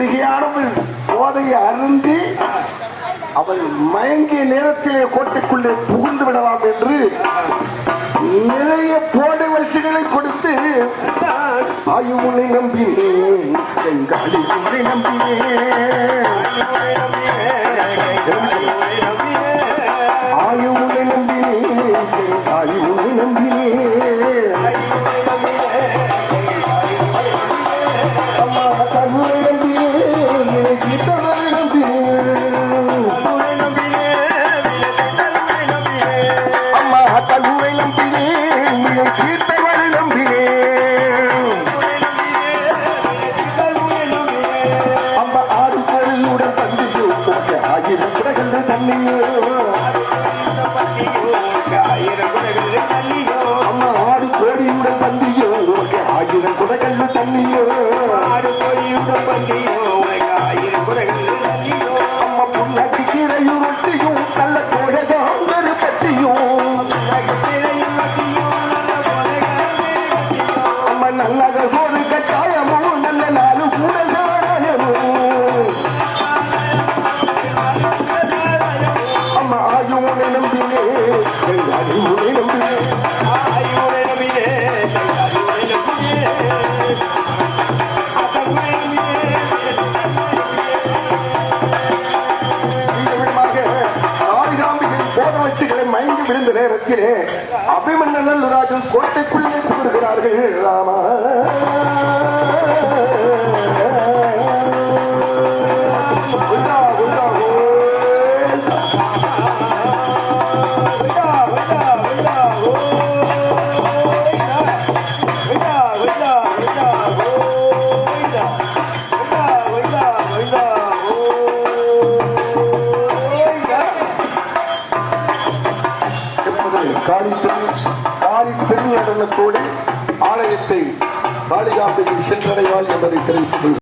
அம்பிகையானவள் போதையை அருந்தி அவள் மயங்கிய நேரத்திலே கோட்டைக்குள்ளே புகுந்து விடலாம் என்று நிறைய போட வளர்ச்சிகளை கொடுத்து ஆயுமுனை நம்பினேன் செங்காலி நம்பினேன். குடகள் தண்ணியோ அம்மா ஆடு கோழியுடன் பந்தியோ உனக்கு ஆயிரம் குடகள் தண்ணியோ அம்மா புண்ணாக்கு கீரையும் ரொட்டியும் நல்ல கோழகம் பட்டியும் அம்மா சோறு மயங்கி நேரத்திலே அபிமன்னன் நல்லுராஜன் கோட்டைக்குள்ளே புகுகிறார்கள் ராமா. என்பது காளி காளி திருநடனத்தோடு ஆலயத்தை காளிகாம்பிகை சென்றடைவாள் என்பதை தெரிவித்துக் கொள்கிறேன்.